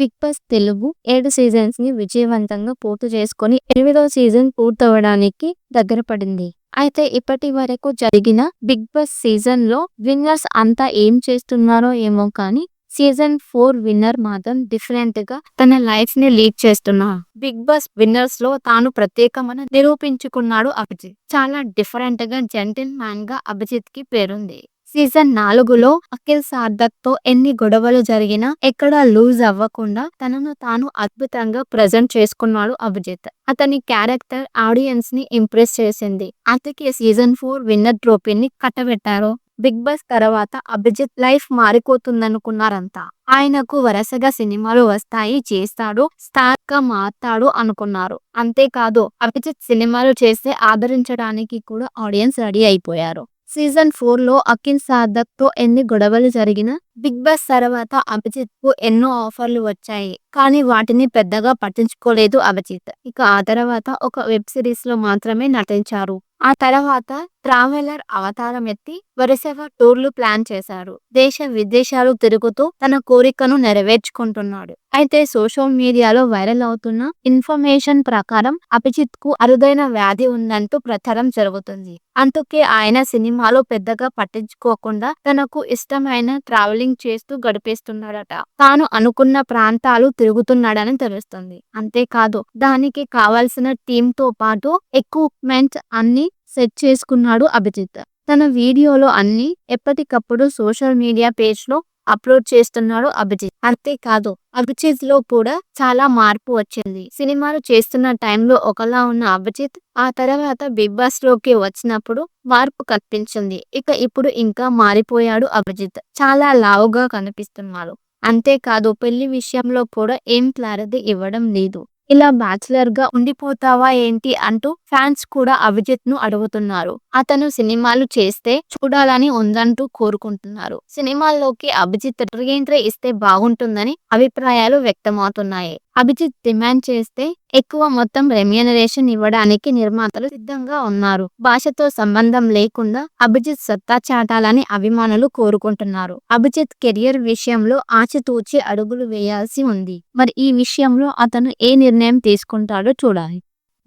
Big boss Telugu ఏడు సీజన్స్ని విజయవంతంగా పూర్తి చేసుకొని ఎనిమిదో సీజన్ పూర్తవడానికి దగ్గర పడింది. అయితే ఇప్పటి వరకు జరిగిన బిగ్ బాస్ సీజన్లో విన్నర్స్ అంతా ఏం చేస్తున్నారో ఏమో కానీ సీజన్ ఫోర్ విన్నర్ మాత్రం డిఫరెంట్గా తన లైఫ్ని లీడ్ చేస్తున్నా. బిగ్ బాస్ విన్నర్స్లో తాను ప్రత్యేకమని నిరూపించుకున్నాడు అభిజిత్. చాలా డిఫరెంట్గా జెంటిల్ మ్యాన్గా అభిజిత్కి పేరుంది. సీజన్ నాలుగులో అఖిల్ సార్థక్తో ఎన్ని గొడవలు జరిగినా ఎక్కడా లూజ్ అవ్వకుండా తనను తాను అద్భుతంగా ప్రజెంట్ చేసుకున్నాడు అభిజిత్. అతని క్యారెక్టర్ ఆడియన్స్ని ఇంప్రెస్ చేసింది. అందుకే సీజన్ ఫోర్ విన్నర్ ట్రోఫీని కట్టబెట్టారు. బిగ్ బాస్ తర్వాత అభిజిత్ లైఫ్ మారిపోతుందనుకున్నారంతా. ఆయనకు వరుసగా సినిమాలు వస్తాయి చేస్తాడు స్టార్గా మారుతాడు అనుకున్నారు. అంతేకాదు అభిజిత్ సినిమాలు చేస్తే ఆదరించడానికి కూడా ఆడియన్స్ రెడీ అయిపోయారు. సీజన్ ఫోర్లో అఖిల్ సార్థక్తో ఎన్ని గొడవలు జరిగినా బిగ్ బాస్ తర్వాత అభిజిత్కు ఎన్నో ఆఫర్లు వచ్చాయి. కానీ వాటిని పెద్దగా పట్టించుకోలేదు అభిజిత్. ఇక ఆ తర్వాత ఒక వెబ్ సిరీస్లో మాత్రమే నటించారు. ఆ తర్వాత ట్రావెలర్ అవతారం ఎత్తి వరుసగా టూర్లు ప్లాన్ చేశారు. దేశ విదేశాలు తిరుగుతూ తన కోరికను నెరవేర్చుకుంటున్నాడు. అయితే సోషల్ మీడియాలో వైరల్ అవుతున్న ఇన్ఫర్మేషన్ ప్రకారం అభిజిత్కు అరుదైన వ్యాధి ఉందంటూ ప్రచారం జరుగుతుంది. అందుకే ఆయన సినిమాలో పెద్దగా పట్టించుకోకుండా తనకు ఇష్టమైన ట్రావెలింగ్ చేస్తూ గడిపేస్తున్నాడట. తాను అనుకున్న ప్రాంతాలు తిరుగుతున్నాడని తెలుస్తుంది. అంతేకాదు దానికి కావాల్సిన టీమ్తో పాటు ఎక్విప్మెంట్ అన్ని సెట్ చేసుకున్నాడు అభిజిత్. తన వీడియోలో అన్ని ఎప్పటికప్పుడు సోషల్ మీడియా పేజ్లో అప్లోడ్ చేస్తున్నాడు అభిజిత్. అంతేకాదు అభిజిత్లో కూడా చాలా మార్పు వచ్చింది. సినిమాలు చేస్తున్న టైంలో ఒకలా ఉన్న అభిజిత్ ఆ తర్వాత బిగ్ బాస్లోకి వచ్చినప్పుడు మార్పు కనిపించింది. ఇక ఇప్పుడు ఇంకా మారిపోయాడు అభిజిత్. చాలా లావుగా కనిపిస్తున్నాడు. అంతేకాదు పెళ్ళి విషయంలో కూడా ఏం క్లారిటీ ఇవ్వడం లేదు. ఇలా బ్యాచులర్గా ఉండిపోతావా ఏంటి అంటూ ఫ్యాన్స్ కూడా అభిజిత్ను అడుగుతున్నారు. అతను సినిమాలు చేస్తే చూడాలని ఉందంటూ కోరుకుంటున్నారు. సినిమాల్లోకి అభిజిత్ రీఎంట్రీ ఇస్తే బాగుంటుందని అభిప్రాయాలు వ్యక్తమవుతున్నాయి. అభిజిత్ డిమాండ్ చేస్తే ఎక్కువ మొత్తం రెమ్యూనరేషన్ ఇవ్వడానికి నిర్మాతలు సిద్ధంగా ఉన్నారు. భాషతో సంబంధం లేకుండా అభిజిత్ సత్తా చాటాలని అభిమానులు కోరుకుంటున్నారు. అభిజిత్ కెరియర్ విషయంలో ఆచితూచి అడుగులు వేయాల్సి ఉంది. మరి ఈ విషయంలో అతను ఏ నిర్ణయం తీసుకుంటాడో చూడాలి.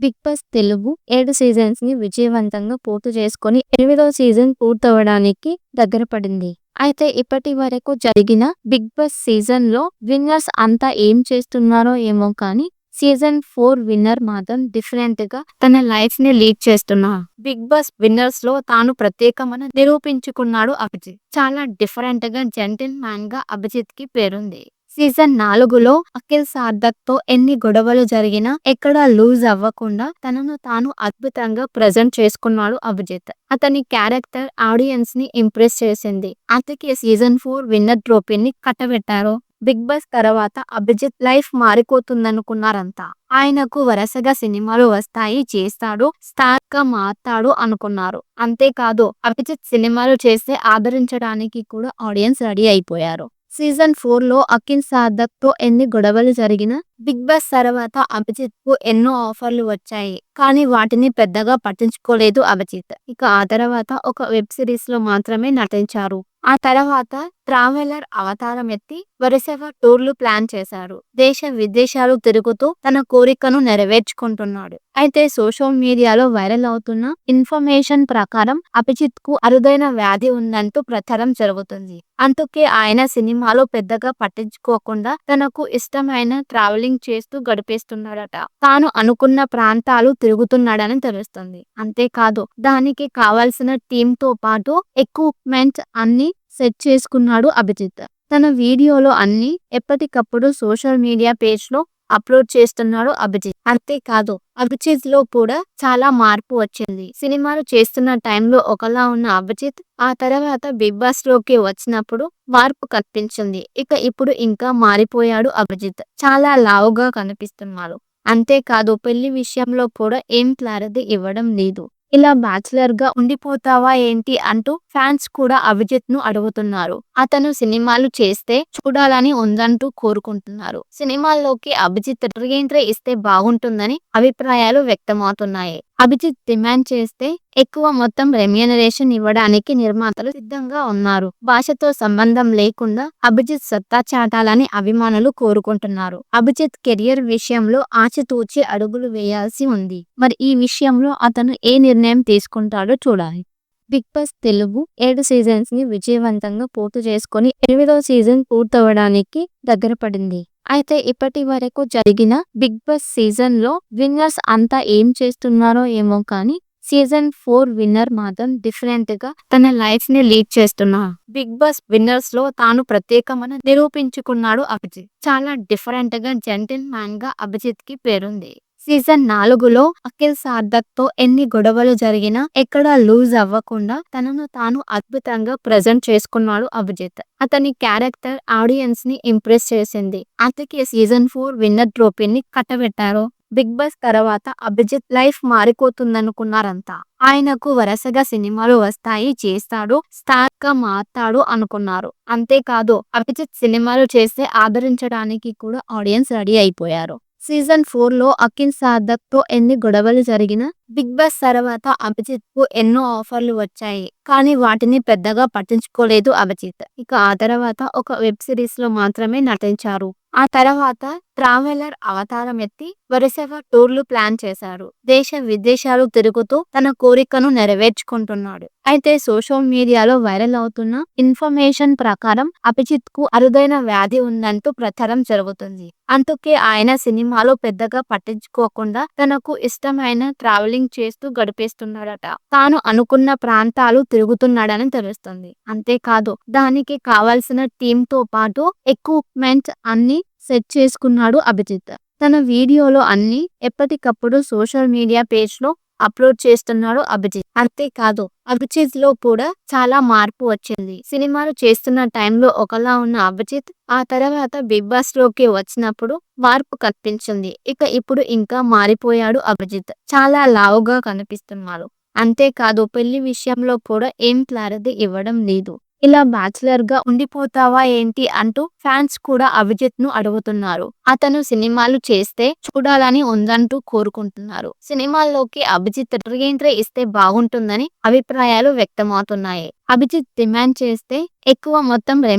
బిగ్ బాస్ తెలుగు ఏడు సీజన్స్ని విజయవంతంగా పూర్తి చేసుకొని ఎనిమిదో సీజన్ పూర్తవడానికి దగ్గర పడింది. అయితే ఇప్పటి వరకు జరిగిన బిగ్ బాస్ సీజన్లో విన్నర్స్ అంతా ఏం చేస్తున్నారో ఏమో కానీ సీజన్ ఫోర్ విన్నర్ మాత్రం డిఫరెంట్గా తన లైఫ్ని లీడ్ చేస్తున్నా. బిగ్ బాస్ విన్నర్స్లో తాను ప్రత్యేకమని నిరూపించుకున్నాడు అభిజిత్. చాలా డిఫరెంట్గా జెంటిల్ మ్యాన్గా అభిజిత్కి పేరుంది. సీజన్ నాలుగులో అఖిల్ సార్థక్తో ఎన్ని గొడవలు జరిగినా ఎక్కడా లూజ్ అవ్వకుండా తనను తాను అద్భుతంగా ప్రజెంట్ చేసుకున్నాడు అభిజిత్. అతని క్యారెక్టర్ ఆడియన్స్ని ఇంప్రెస్ చేసింది. అందుకే సీజన్ ఫోర్ విన్నర్ ట్రోఫీని కట్టబెట్టారు. బిగ్ బాస్ తర్వాత అభిజిత్ లైఫ్ మారిపోతుందనుకున్నారంతా. ఆయనకు వరుసగా సినిమాలు వస్తాయి చేస్తాడు స్టార్గా మారుతాడు అనుకున్నారు. అంతేకాదు అభిజిత్ సినిమాలు చేస్తే ఆదరించడానికి కూడా ఆడియన్స్ రెడీ అయిపోయారు. సీజన్ ఫోర్లో అఖిల్ సార్థక్తో ఎన్ని గొడవలు జరిగినా బిగ్ బాస్ తర్వాత అభిజిత్కు ఎన్నో ఆఫర్లు వచ్చాయి. కానీ వాటిని పెద్దగా పట్టించుకోలేదు అభిజిత్. ఇక ఆ తర్వాత ఒక వెబ్ సిరీస్లో మాత్రమే నటించారు. ఆ తర్వాత ట్రావెలర్ అవతారం ఎత్తి వరుసగా టూర్లు ప్లాన్ చేశారు. దేశ విదేశాలు తిరుగుతూ తన కోరికను నెరవేర్చుకుంటున్నాడు. అయితే సోషల్ మీడియాలో వైరల్ అవుతున్న ఇన్ఫర్మేషన్ ప్రకారం అభిజిత్కు అరుదైన వ్యాధి ఉందంటూ ప్రచారం జరుగుతుంది. అందుకే ఆయన సినిమాలో పెద్దగా పట్టించుకోకుండా తనకు ఇష్టమైన ట్రావెలింగ్ చేస్తూ గడిపేస్తున్నాడట. తాను అనుకున్న ప్రాంతాలు తిరుగుతున్నాడని తెలుస్తుంది. అంతేకాదు దానికి కావాల్సిన టీమ్తో పాటు ఎక్విప్మెంట్ అన్ని సెట్ చేసుకున్నాడు అభిజిత్. తన వీడియోలో అన్ని ఎప్పటికప్పుడు సోషల్ మీడియా పేజ్లో అప్లోడ్ చేస్తున్నాడు అభిజిత్. అంతేకాదు అభిజిత్లో కూడా చాలా మార్పు వచ్చింది. సినిమాలు చేస్తున్న టైంలో ఒకలా ఉన్న అభిజిత్ ఆ తర్వాత బిగ్ బాస్లోకి వచ్చినప్పుడు మార్పు కనిపించింది. ఇక ఇప్పుడు ఇంకా మారిపోయాడు అభిజిత్. చాలా లావుగా కనిపిస్తున్నాడు. అంతేకాదు పెళ్ళి విషయంలో కూడా ఏం క్లారిటీ ఇవ్వడం లేదు. ఇలా బ్యాచులర్గా ఉండిపోతావా ఏంటి అంటూ ఫ్యాన్స్ కూడా అభిజిత్ను అడుగుతున్నారు. అతను సినిమాలు చేస్తే చూడాలని ఉందంటూ కోరుకుంటున్నారు. సినిమాల్లోకి అభిజిత్ రీఎంట్రీ ఇస్తే బాగుంటుందని అభిప్రాయాలు వ్యక్తమవుతున్నాయి. అభిజిత్ డిమాండ్ చేస్తే ఎక్కువ మొత్తం రెమ్యూనరేషన్ ఇవ్వడానికి నిర్మాతలు సిద్ధంగా ఉన్నారు. భాషతో సంబంధం లేకుండా అభిజిత్ సత్తా చాటాలని అభిమానులు కోరుకుంటున్నారు. అభిజిత్ కెరియర్ విషయంలో ఆచితూచి అడుగులు వేయాల్సి ఉంది. మరి ఈ విషయంలో అతను ఏ నిర్ణయం తీసుకుంటాడో చూడాలి. బిగ్ బాస్ తెలుగు ఏడు సీజన్స్ని విజయవంతంగా పూర్తి చేసుకొని ఎనిమిదో సీజన్ పూర్తవడానికి దగ్గర పడింది. అయితే ఇప్పటి వరకు జరిగిన బిగ్ బాస్ సీజన్లో విన్నర్స్ అంతా ఏం చేస్తున్నారో ఏమో కానీ సీజన్ ఫోర్ విన్నర్ మాత్రం డిఫరెంట్గా తన లైఫ్ని లీడ్ చేస్తున్నా. బిగ్ బాస్ విన్నర్స్లో తాను ప్రత్యేకమని నిరూపించుకున్నాడు అభిజిత్. చాలా డిఫరెంట్గా జెంటిల్ మ్యాన్గా అభిజిత్కి పేరుంది. సీజన్ నాలుగులో అఖిల్ సార్థక్తో ఎన్ని గొడవలు జరిగినా ఎక్కడా లూజ్ అవ్వకుండా తనను తాను అద్భుతంగా ప్రజెంట్ చేసుకున్నాడు అభిజిత్. అతని క్యారెక్టర్ ఆడియన్స్ని ఇంప్రెస్ చేసింది. అందుకే సీజన్ ఫోర్ విన్నర్ ట్రోఫీని కట్టబెట్టారు. బిగ్ బాస్ తర్వాత అభిజిత్ లైఫ్ మారిపోతుందనుకున్నారంతా. ఆయనకు వరుసగా సినిమాలు వస్తాయి చేస్తాడు స్టార్గా మారుతాడు అనుకున్నారు. అంతేకాదు అభిజిత్ సినిమాలు చేస్తే ఆదరించడానికి కూడా ఆడియన్స్ రెడీ అయిపోయారు. సీజన్ ఫోర్లో అఖిల్ సార్థక్తో ఎన్ని గొడవలు జరిగినా బిగ్ బాస్ తర్వాత అభిజిత్కు ఎన్నో ఆఫర్లు వచ్చాయి. కానీ వాటిని పెద్దగా పట్టించుకోలేదు అభిజిత్. ఇక ఆ తర్వాత ఒక వెబ్ సిరీస్లో మాత్రమే నటించారు. ఆ తర్వాత ట్రావెలర్ అవతారం ఎత్తి వరుసగా టూర్లు ప్లాన్ చేశారు. దేశ విదేశాలు తిరుగుతూ తన కోరికను నెరవేర్చుకుంటున్నాడు. అయితే సోషల్ మీడియాలో వైరల్ అవుతున్న ఇన్ఫర్మేషన్ ప్రకారం అభిజిత్కు అరుదైన వ్యాధి ఉందంటూ ప్రచారం జరుగుతుంది. అందుకే ఆయన సినిమాలో పెద్దగా పట్టించుకోకుండా తనకు ఇష్టమైన ట్రావెలింగ్ చేస్తూ గడిపేస్తున్నాడట. తాను అనుకున్న ప్రాంతాలు తిరుగుతున్నాడని తెలుస్తుంది. అంతేకాదు దానికి కావాల్సిన టీమ్తో పాటు ఎక్విప్మెంట్ అన్ని సెట్ చేసుకున్నాడు అభిజిత్. తన వీడియోలో అన్ని ఎప్పటికప్పుడు సోషల్ మీడియా పేజ్లో అప్లోడ్ చేస్తున్నాడు అభిజిత్. అంతేకాదు అభిజిత్లో కూడా చాలా మార్పు వచ్చింది. సినిమాలు చేస్తున్న టైంలో ఒకలా ఉన్న అభిజిత్ ఆ తర్వాత బిగ్ బాస్లోకి వచ్చినప్పుడు మార్పు కనిపించింది. ఇక ఇప్పుడు ఇంకా మారిపోయాడు అభిజిత్. చాలా లావుగా కనిపిస్తున్నాడు. అంతేకాదు పెళ్ళి విషయంలో కూడా ఏం క్లారిటీ ఇవ్వడం లేదు. ఇలా బ్యాచులర్గా ఉండిపోతావా ఏంటి అంటూ ఫ్యాన్స్ కూడా అభిజిత్ను అడుగుతున్నారు. అతను సినిమాలు చేస్తే చూడాలని ఉందంటూ కోరుకుంటున్నారు. సినిమాల్లోకి అభిజిత్ రీఎంట్రీ ఇస్తే బాగుంటుందని అభిప్రాయాలు వ్యక్తమవుతున్నాయి. అభిజిత్ డిమాండ్ చేస్తే ఎక్కువ మొత్తం